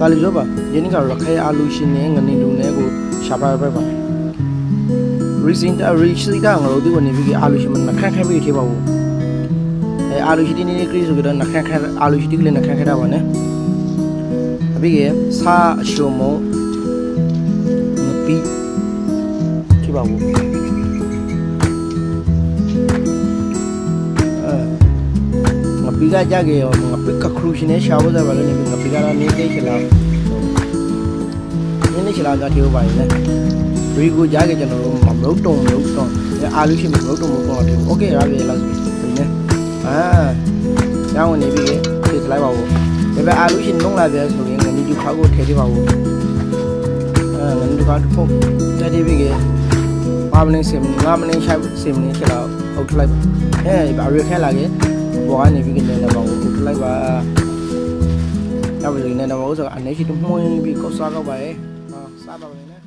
ဒါလေးရောပါယင်းကတော့ခဲအာလူရှင်နဲ့ငနေလူနဲ့ကိုရှာပါပဲပါ recent recent ကငါတို့ဒီကနေပြီးအာလူရှင်မနခန့်ခန့်ပြီးထေပါဘူးအဲအာလူရှင်ဒီနေ့ခရစ်ဆိုကြတော့နခန့်ခန့်အာလူရှင်ဒီကလေးနခန့်ခန့်တာပါနဲ့အပြီးကစာအရှုံမမပြီးထေပါဘူး 비가 자게요 뭔가 삐까 크루시네 샤워자 바르니 뭔가 비가 나 니네 실라 니네 실라 자게요 바이네 그리고 자게 저는 막 로동 로동 아루시 막 로동 로동 하고 오케이 라비 라스 비네 아 양원 이비게 그 슬라이 바고 내가 아루시 농라 비에서 그냥 니주 가고 대리 바고 아 니주 가고 대리 비게 5မိနစ်10မိနစ်5မိနစ်10မိနစ်ဖြစ်တော့ဟုတ်ထလိုက်ပါအဲဒီဘာရီခဲလာခဲ့ ဘောကနေပြီကနေတော့ဟုတ်ထလိုက်ပါရပြီနေတော့ဆိုအနေရှိတမွှင်းပြီးကောက်စားကောက်ပါရဲ့ဟာစားပါမယ်နော်